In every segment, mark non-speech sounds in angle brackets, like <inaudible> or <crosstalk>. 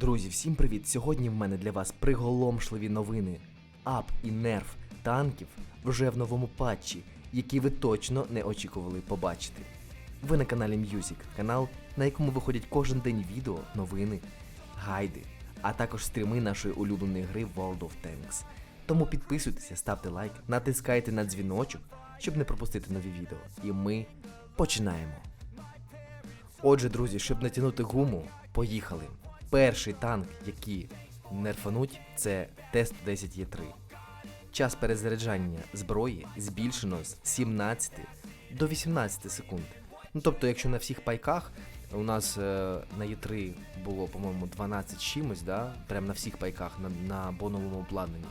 Друзі, всім привіт! Сьогодні в мене для вас приголомшливі новини. Ап і нерв танків вже в новому патчі, який ви точно не очікували побачити. Ви на каналі Music, канал, на якому виходять кожен день відео, новини, гайди, а також стріми нашої улюбленої гри World of Tanks. Тому підписуйтеся, ставте лайк, натискайте на дзвіночок, щоб не пропустити нові відео. І ми починаємо. Отже, друзі, щоб натягнути гуму, поїхали. Перший танк, який нерфануть, це Т-110Е3. Час перезаряджання зброї збільшено з 17 до 18 секунд. Ну тобто, якщо на всіх пайках у нас е, на Е3 було, по-моєму, 12 з чимось, да? прям на всіх пайках на, на боновому обладнанні,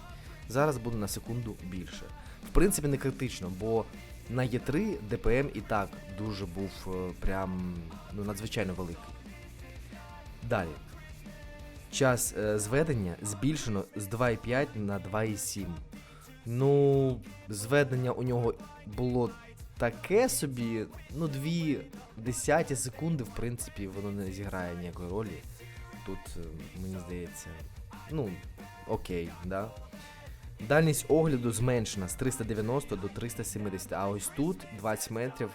зараз буде на секунду більше. В принципі, не критично, бо на Е3 ДПМ і так дуже був е, прям ну, надзвичайно великий. Далі. Час е, зведення збільшено з 2,5 на 2,7. Ну, зведення у нього було таке собі, ну, 2 десяті секунди, в принципі, воно не зіграє ніякої ролі. Тут, е, мені здається, ну, окей, да. Дальність огляду зменшена з 390 до 370, а ось тут 20 метрів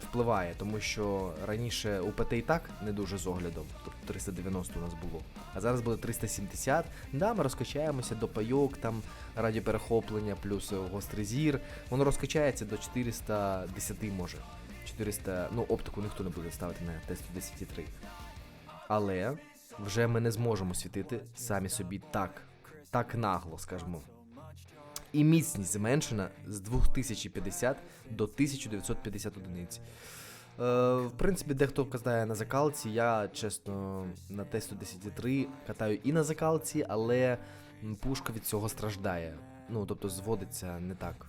впливає, тому що раніше у ПТ і так не дуже з оглядом, тобто 390 у нас було. А зараз буде 370. Да, ми розкачаємося до пайок, там радіоперехоплення, плюс гострий зір. Воно розкачається до 410 може. 400, ну оптику ніхто не буде ставити на Т-110 Але вже ми не зможемо світити самі собі так, так нагло, скажімо. І міцність зменшена з 2050 до 1950 одиниць. Е, в принципі, дехто катає на закалці. Я, чесно, на Т-110-3 катаю і на закалці, але пушка від цього страждає. Ну, тобто зводиться не так,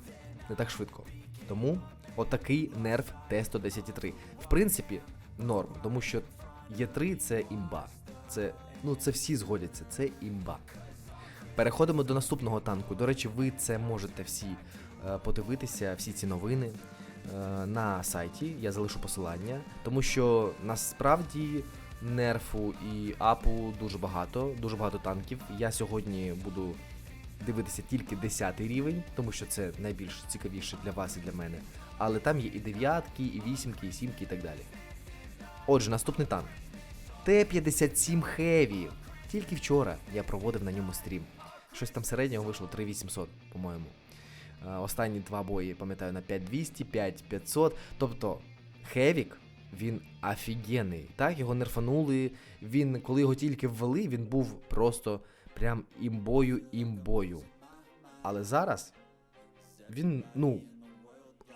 не так швидко. Тому отакий нерв Т-110-3. В принципі, норм, тому що Є3 це імба. Це, ну, це всі згодяться, це імба. Переходимо до наступного танку. До речі, ви це можете всі е, подивитися, всі ці новини е, на сайті. Я залишу посилання, тому що насправді нерфу і апу дуже багато, дуже багато танків. Я сьогодні буду дивитися тільки 10 рівень, тому що це найбільш цікавіше для вас і для мене. Але там є і дев'ятки, і вісімки, і сімки, і так далі. Отже, наступний танк. Т-57 Heavy. Тільки вчора я проводив на ньому стрім. Щось там середнього вийшло 3800, по-моєму. Е, Останні два бої, пам'ятаю, на 5200, 5500. Тобто, Хевік, він офігенний. Так, його нерфанули. Він, коли його тільки ввели, він був просто прям імбою імбою. Але зараз він, ну,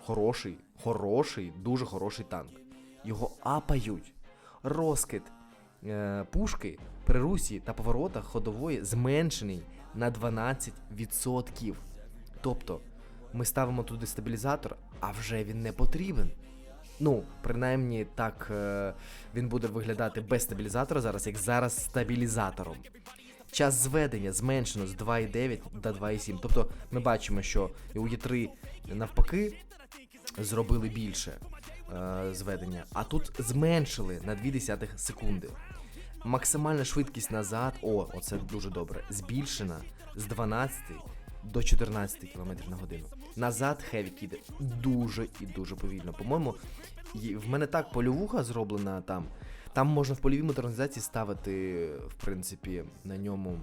хороший, хороший, дуже хороший танк. Його апають. Розкид е, пушки при русі та поворотах ходової зменшений на 12%. Тобто ми ставимо туди стабілізатор, а вже він не потрібен. Ну, принаймні так е, він буде виглядати без стабілізатора зараз, як зараз стабілізатором. Час зведення зменшено з 2,9 до 2,7. Тобто ми бачимо, що у Є3 навпаки зробили більше е, зведення, а тут зменшили на 0,2 секунди. Максимальна швидкість назад, о, оце дуже добре, збільшена з 12 до 14 км на годину. Назад Хевік іде дуже і дуже повільно. По-моєму, в мене так польовуха зроблена там. Там можна в польовій модернізації ставити, в принципі, на ньому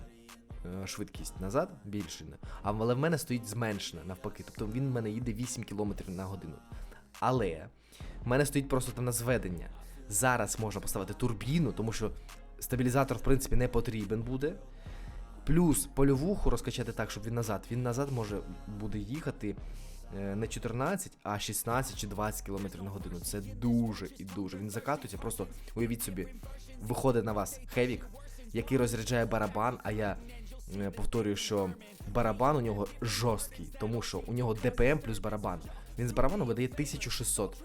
е, швидкість назад більше. Але в мене стоїть зменшена навпаки. Тобто він в мене їде 8 км на годину. Але в мене стоїть просто там на зведення. Зараз можна поставити турбіну, тому що стабілізатор, в принципі, не потрібен буде. Плюс польовуху розкачати так, щоб він назад. Він назад може буде їхати е, не 14, а 16 чи 20 км на годину. Це дуже і дуже. Він закатується, просто уявіть собі, виходить на вас хевік, який розряджає барабан, а я е, повторюю, що барабан у нього жорсткий, тому що у нього ДПМ плюс барабан. Він з барабану видає 1600.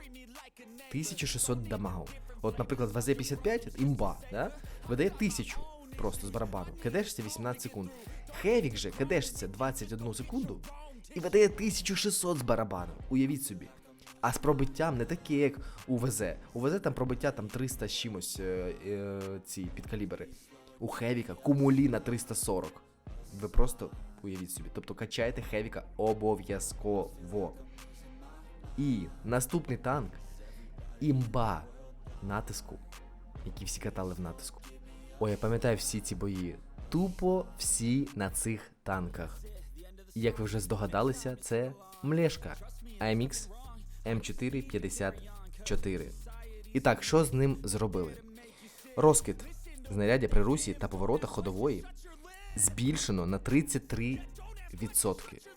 1600 дамагу. От, наприклад, в АЗ-55 імба, да? видає 1000 просто з барабану. Кидешся 18 секунд. Хевік же кидешся 21 секунду і видає 1600 з барабану. Уявіть собі. А з пробиттям не таке, як у ВЗ. У ВЗ там пробиття там 300 з чимось е, е, ці підкалібри. У Хевіка кумулі на 340. Ви просто уявіть собі. Тобто качайте Хевіка обов'язково. І наступний танк імба натиску, які всі катали в натиску. Ой, я пам'ятаю всі ці бої. Тупо всі на цих танках. І як ви вже здогадалися, це Млешка AMX М454. І так, що з ним зробили? Розкид знаряддя при русі та поворотах ходової збільшено на 33%.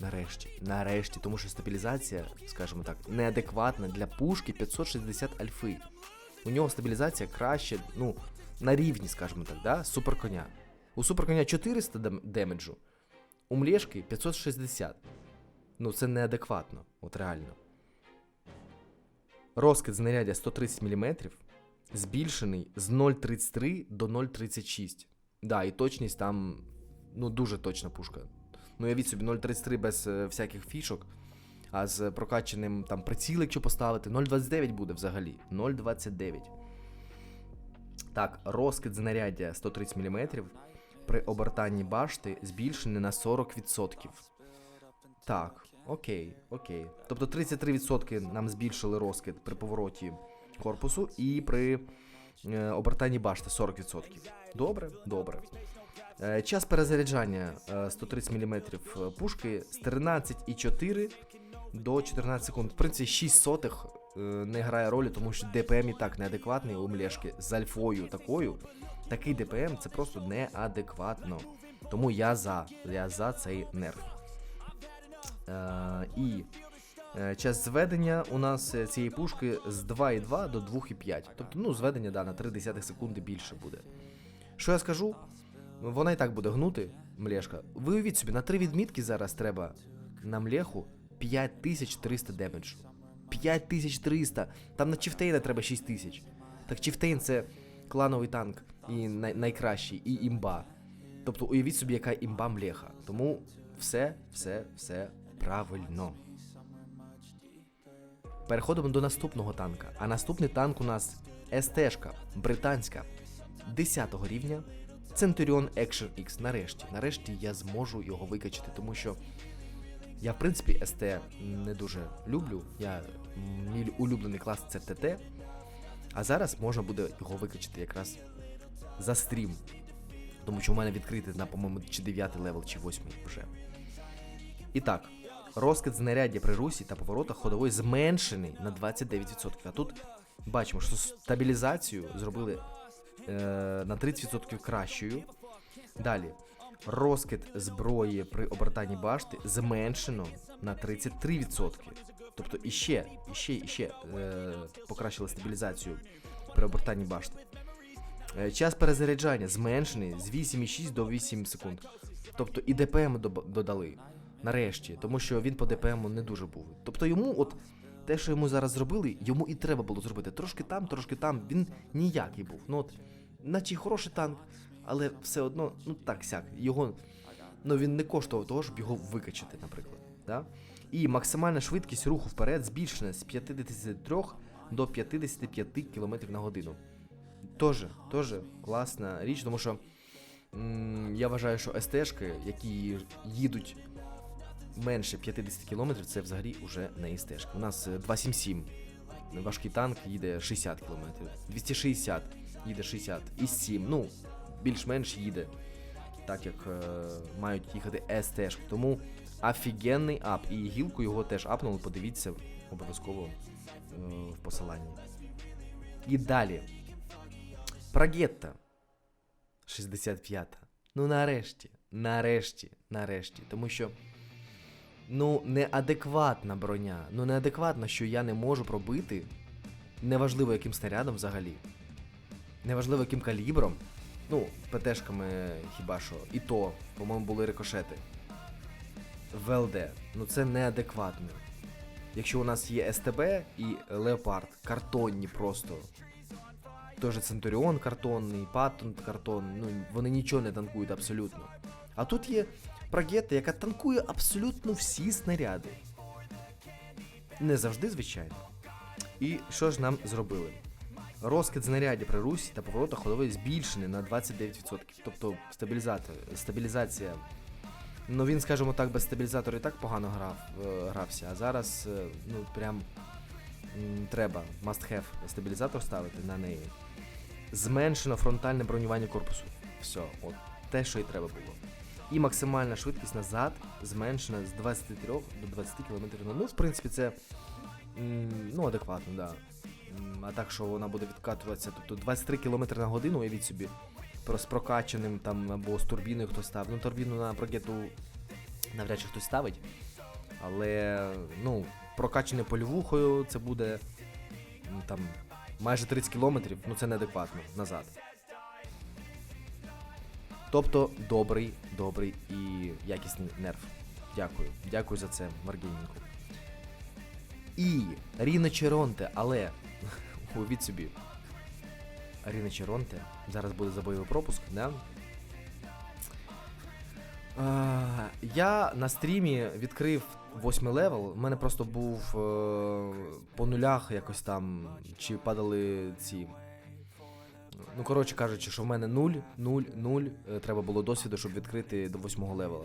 Нарешті, нарешті, тому що стабілізація, скажімо так, неадекватна для пушки 560 альфи. У нього стабілізація краще, ну, на рівні, скажімо так, да, суперконя. У суперконя 400 демеджу, у млєшки 560. Ну, це неадекватно, от реально. Розкид знаряддя 130 мм збільшений з 0,33 до 0,36. Да, і точність там, ну, дуже точна пушка. Ну, явіть собі 0,33 без е, всяких фішок, а з прокачаним там приціл, якщо поставити, 0,29 буде взагалі. 0,29. Так, розкид знаряддя 130 мм при обертанні башти збільшений на 40%. Так, окей, окей. Тобто 33% нам збільшили розкид при повороті корпусу і при е, обертанні башти 40%. Добре, добре. Е, час перезаряджання е, 130 мм пушки з 13,4 до 14 секунд. В принципі, 6 сотих е, не грає ролі, тому що ДПМ і так неадекватний у млешки з альфою такою. Такий ДПМ це просто неадекватно. Тому я за. Я за цей нерв. Е, і е, час зведення у нас е, цієї пушки з 2,2 до 2,5. Тобто, ну, зведення да, на 0,3 секунди більше буде. Що я скажу? Вона і так буде гнути, млешка. Ви уявіть собі, на три відмітки зараз треба на млеху 5300 демеджу. 5300. Там на Чифтейна треба 6000. Так Чифтейн це клановий танк і най- найкращий, і імба. Тобто уявіть собі, яка імба млеха. Тому все, все, все правильно. Переходимо до наступного танка. А наступний танк у нас СТ-шка британська 10 рівня. Centurion Action X. Нарешті. Нарешті я зможу його викачати, тому що я, в принципі, СТ не дуже люблю. Я, мій улюблений клас це ТТ. А зараз можна буде його викачати якраз за стрім. Тому що у мене відкритий на, по-моєму, чи 9 левел, чи 8 вже. І так, розкид знаряддя при русі та поворотах ходової зменшений на 29%. А тут бачимо, що стабілізацію зробили е, на 30% кращою. Далі. Розкид зброї при обертанні башти зменшено на 33%. Тобто іще, іще, іще е, покращили стабілізацію при обертанні башти. Е, Час перезаряджання зменшений з 8,6 до 8 секунд. Тобто і ДПМ додали нарешті, тому що він по ДПМу не дуже був. Тобто йому, от те, що йому зараз зробили, йому і треба було зробити. Трошки там, трошки там. Він ніякий був. Ну от, наче хороший танк, але все одно, ну так сяк. Його ну він не коштував того, щоб його викачати, наприклад. Да? І максимальна швидкість руху вперед збільшена з 53 до 55 км на годину. Тоже, тоже класна річ, тому що м, я вважаю, що СТ-шки, які їдуть менше 50 км, це взагалі вже не СТ-шки. У нас е, 277. Важкий танк їде 60 км. 260 їде 60. І 7. Ну, більш-менш їде. Так як е, мають їхати СТ-шки. Тому офігенний ап. І гілку його теж апнули, подивіться обов'язково е, в посиланні. І далі. Прагетта. 65. Ну нарешті. Нарешті. Нарешті. Тому що. Ну, неадекватна броня. Ну, неадекватно, що я не можу пробити. Неважливо, яким снарядом взагалі. Неважливо, яким калібром. Ну, ПТшками хіба що. І то, по-моєму, були рикошети. ВЛД. Ну це неадекватно. Якщо у нас є СТБ і Леопард, картонні просто. Той же Центуріон картонний, Паттон картонний, ну вони нічого не танкують абсолютно. А тут є Прагетта, яка танкує абсолютно всі снаряди. Не завжди, звичайно. І що ж нам зробили? Розкид знаряддя при русі та поворотах ходової збільшений на 29%. Тобто стабілізація. Ну він, скажімо так, без стабілізатора і так погано грав, е, грався, а зараз е, ну прям треба must have стабілізатор ставити на неї. Зменшено фронтальне бронювання корпусу. Все, от те, що і треба було. І максимальна швидкість назад зменшена з 23 до 20 км на Ну, в принципі, це ну, адекватно, да. А так, що вона буде відкатуватися, тобто 23 км на годину, уявіть собі, про з прокачаним там або з турбіною хтось ставить. Ну, турбіну на прогету навряд чи хтось ставить. Але ну, прокачане польовухою це буде там майже 30 кілометрів, ну це неадекватно назад. Тобто добрий, добрий і якісний нерв. Дякую. Дякую за це, Маргінінку. І Ріно Черонте, але <laughs> уявіть собі. Ріно Черонте. Зараз буде забойовий пропуск, да? А, я на стрімі відкрив восьмий левел. У мене просто був е, по нулях якось там, чи падали ці. Ну, коротше кажучи, що в мене 0, 0, 0. е, Треба було досвіду, щоб відкрити до восьмого левела.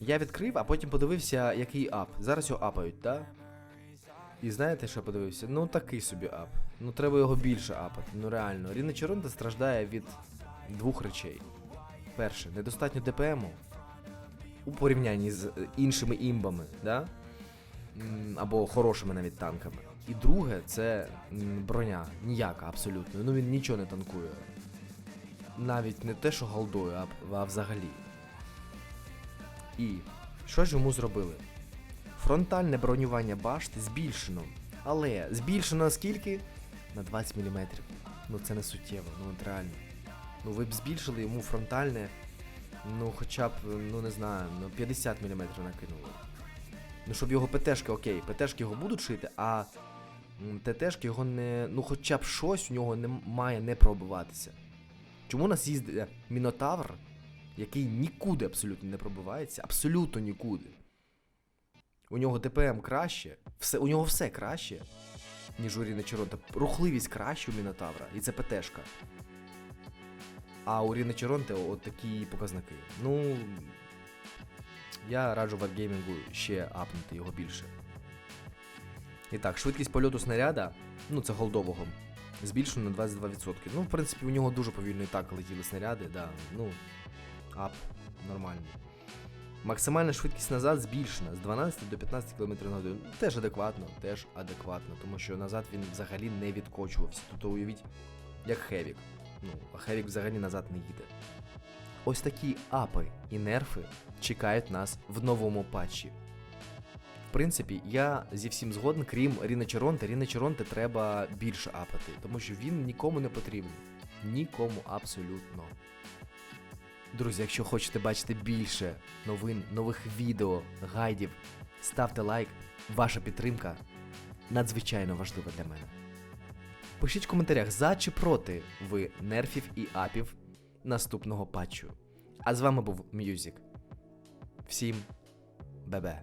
Я відкрив, а потім подивився, який ап. Зараз його апають, так? І знаєте, що я подивився? Ну такий собі ап. Ну треба його більше апати. Ну реально. Ріна Черонта страждає від двох речей. Перше, недостатньо ДПМу у порівнянні з е, іншими імбами, да? Або хорошими навіть танками. І друге, це броня. Ніяка абсолютно. Ну він нічого не танкує. Навіть не те, що голдою, а, а взагалі. І що ж йому зробили? Фронтальне бронювання башти збільшено. Але збільшено наскільки? На 20 мм. Ну це не суттєво, ну от реально. Ну ви б збільшили йому фронтальне, ну хоча б, ну не знаю, ну 50 мм накинули. Ну, щоб його ПТшки, окей, ПТшки його будуть шити, а ТТшки його не. Ну хоча б щось у нього не має не пробиватися. Чому у нас їздить е, Мінотавр, який нікуди абсолютно не пробивається, абсолютно нікуди. У нього ДПМ краще, все, у нього все краще, ніж у Ріна Черонта. Рухливість краще у Мінотавра, і це ПТшка. А у Ріни Черонте от такі показники. Ну. Я раджу варгеймінгу ще апнути його більше. І так, швидкість польоту снаряда, ну це голдового, збільшено на 22%. Ну, в принципі, у нього дуже повільно і так летіли снаряди, да. Ну, ап, нормально. Максимальна швидкість назад збільшена з 12 до 15 км на годину. Теж адекватно, теж адекватно, тому що назад він взагалі не відкочувався. Тобто уявіть, як Хевік. Ну, а Хевік взагалі назад не їде. Ось такі апи і нерфи чекають нас в новому патчі. Принципі, я зі всім згоден, крім Ріна Черонте. Ріна Черонте треба більше апати, тому що він нікому не потрібен. Нікому абсолютно. Друзі, якщо хочете бачити більше новин, нових відео, гайдів, ставте лайк. Ваша підтримка надзвичайно важлива для мене. Пишіть в коментарях, за чи проти ви нерфів і апів наступного патчу. А з вами був Мюзік. Всім бебе.